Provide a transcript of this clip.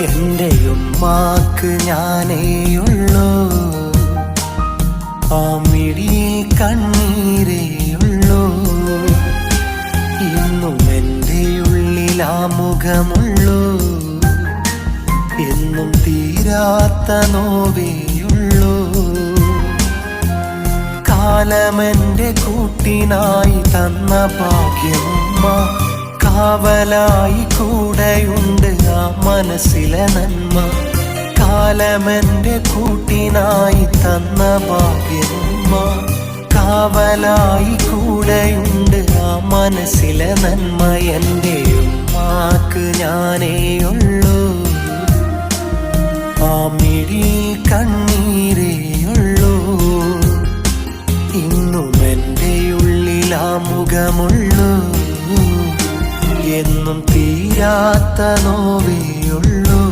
എന്റെ ഉമ്മാക്ക് ഞാനേയുള്ളൂ. ആ മിഴി കണ്ണീരേയുള്ളൂ. ഇന്നും എന്റെ ഉള്ളിൽ ആ മുഖമുള്ളൂ എന്നും തീരാത്ത നോവേയുള്ളൂ. കാലമെന്റെ കൂട്ടിനായി തന്ന ഭാഗ്യമ്മ കാവലായി കൂടെയുണ്ട് ആ മനസ്സിലെ നന്മ. കാലമെന്റെ കൂട്ടിനായി തന്ന ഭാഗ്യമ്മ കാവലായി കൂടെയുണ്ട് ആ മനസ്സിലെ നന്മ. എന്റെ ഉമ്മാക്ക് ഞാനേയുള്ളൂ ആ മിഴി കണ്ണീരേയുള്ളൂ ഇന്നും എന്റെ ഉള്ളിൽ ആ മുഖമുള്ളൂ എന്നും തീരാത്ത നോവേയുള്ളൂ